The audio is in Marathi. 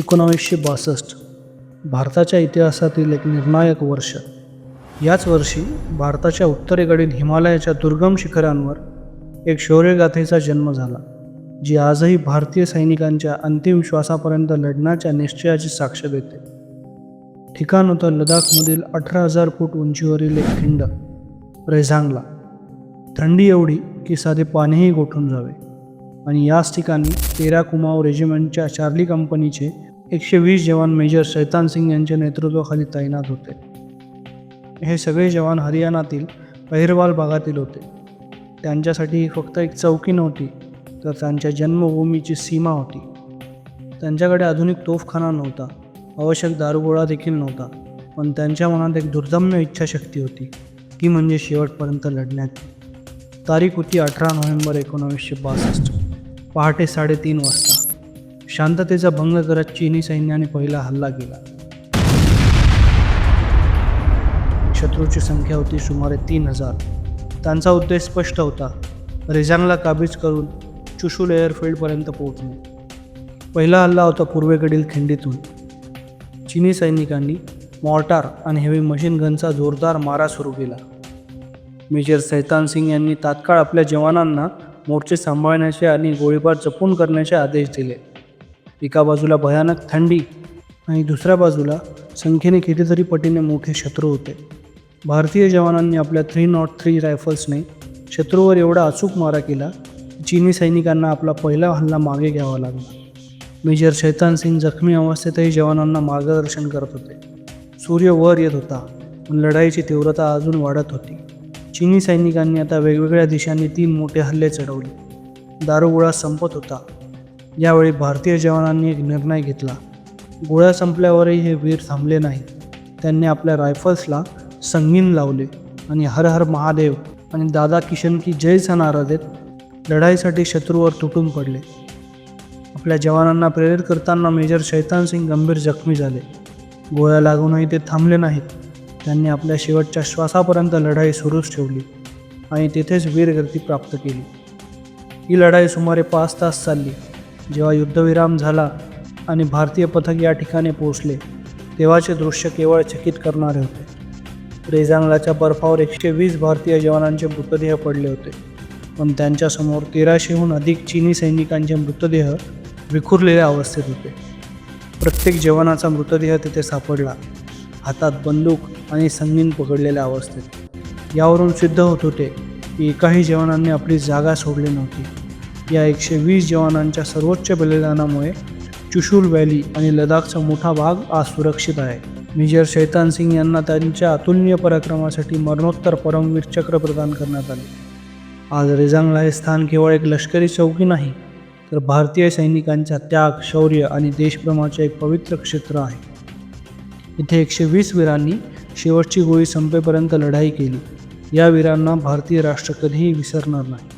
एकोणावीसशे बासष्ट भारताच्या इतिहासातील एक निर्णायक वर्ष. याच वर्षी भारताच्या उत्तरेकडील हिमालयाच्या दुर्गम शिखरांवर एक शौर्यगाथेचा जन्म झाला जी आजही भारतीय सैनिकांच्या अंतिम श्वासापर्यंत लढण्याच्या निश्चयाची साक्ष देते. ठिकाण होतं लडाखमधील अठरा हजार फूट उंचीवरील एक खिंड रेझांगला. थंडी एवढी की साधे पाणीही गोठून जावे. आणि याच ठिकाणी तेरा कुमाव रेजिमेंटच्या चार्ली कंपनीचे एकशे वीस जवान मेजर शैतान सिंग यांच्या नेतृत्वाखाली तैनात होते. हे सगळे जवान हरियाणातील पहिरवाल भागातील होते. त्यांच्यासाठी ही फक्त एक चौकी नव्हती तर त्यांच्या जन्मभूमीची सीमा होती. त्यांच्याकडे आधुनिक तोफखाना नव्हता आवश्यक दारुगोळा देखील नव्हता पण त्यांच्या मनात एक दुर्दम्य इच्छाशक्ती होती ती म्हणजे शेवटपर्यंत लढण्याची तारीख होती अठरा नोव्हेंबर एकोणावीसशे बासष्ट पहाटे साडेतीन वाजता. शांततेचा भंग करत चीनी सैन्याने पहिला हल्ला केला. शत्रूची संख्या होती सुमारे तीन हजार. त्यांचा उद्देश स्पष्ट होता. रेझांगला काबीज करून चुशूल एअरफील्डपर्यंत पोहोचणे. पहिला हल्ला होता पूर्वेकडील खिंडीतून. चीनी सैनिकांनी मॉर्टार आणि हेवी मशीन गनचा जोरदार मारा सुरू केला. मेजर सैतान सिंग यांनी तात्काळ आपल्या जवानांना मोर्चे सांभाळण्याचे आणि गोळीबार जपून करण्याचे आदेश दिले. एका बाजूला भयानक थंडी आणि दुसऱ्या बाजूला संख्येने कितीतरी पटीने मोठे शत्रू होते. भारतीय जवानांनी आपल्या थ्री नॉट थ्री रायफल्सने शत्रूवर एवढा अचूक मारा केला की चीनी सैनिकांना आपला पहिला हल्ला मागे घ्यावा लागला. मेजर शैतान सिंग जखमी अवस्थेतही जवानांना मार्गदर्शन करत होते. सूर्य वर येत होता पण लढाईची तीव्रता अजून वाढत होती. चीनी सैनिकांनी आता वेगवेगळ्या दिशांनी तीन मोठे हल्ले चढवले. दारुगोळा संपत होता. यावेळी भारतीय जवानांनी एक निर्णय घेतला. गोळ्या संपल्यावरही हे वीर थांबले नाहीत. त्यांनी आपल्या रायफल्सला संगीन लावले आणि हर हर महादेव आणि दादा किशन की जयचा नारा देत लढाईसाठी शत्रूवर तुटून पडले. आपल्या जवानांना प्रेरित करताना मेजर शैतान सिंग गंभीर जखमी झाले. गोळ्या लागूनही ते थांबले नाहीत. त्यांनी आपल्या शेवटच्या श्वासापर्यंत लढाई सुरूच ठेवली आणि तेथेच वीरगती प्राप्त केली. ही लढाई सुमारे पाच तास चालली. जेव्हा युद्धविराम झाला आणि भारतीय पथक या ठिकाणी पोहोचले तेव्हाचे दृश्य केवळ चकित करणारे होते. रेजांगलाच्या बर्फावर एकशे वीस भारतीय जवानांचे मृतदेह पडले होते. पण त्यांच्यासमोर तेराशेहून अधिक चीनी सैनिकांचे मृतदेह विखुरलेल्या अवस्थेत होते. प्रत्येक जवानाचा मृतदेह तिथे सापडला. हातात बंदूक आणि संगीन पकडलेल्या अवस्थेत. यावरून सिद्ध होत होते की एकाही जवानांनी आपली जागा सोडली नव्हती. या एकशे वीस जवानांच्या सर्वोच्च बलिदानामुळे चुशूल व्हॅली आणि लडाखचा मोठा भाग आज सुरक्षित आहे. मेजर शैतान सिंग यांना त्यांच्या अतुलनीय पराक्रमासाठी मरणोत्तर परमवीर चक्र प्रदान करण्यात आले. आज रेझांगला हे स्थान केवळ एक लष्करी चौकी नाही तर भारतीय सैनिकांच्या त्याग शौर्य आणि देशभ्रमाचे एक पवित्र क्षेत्र आहे. इथे एकशे वीस वीरांनी शेवटची गोळी संपेपर्यंत लढाई केली. या वीरांना भारतीय राष्ट्र कधीही विसरणार नाही.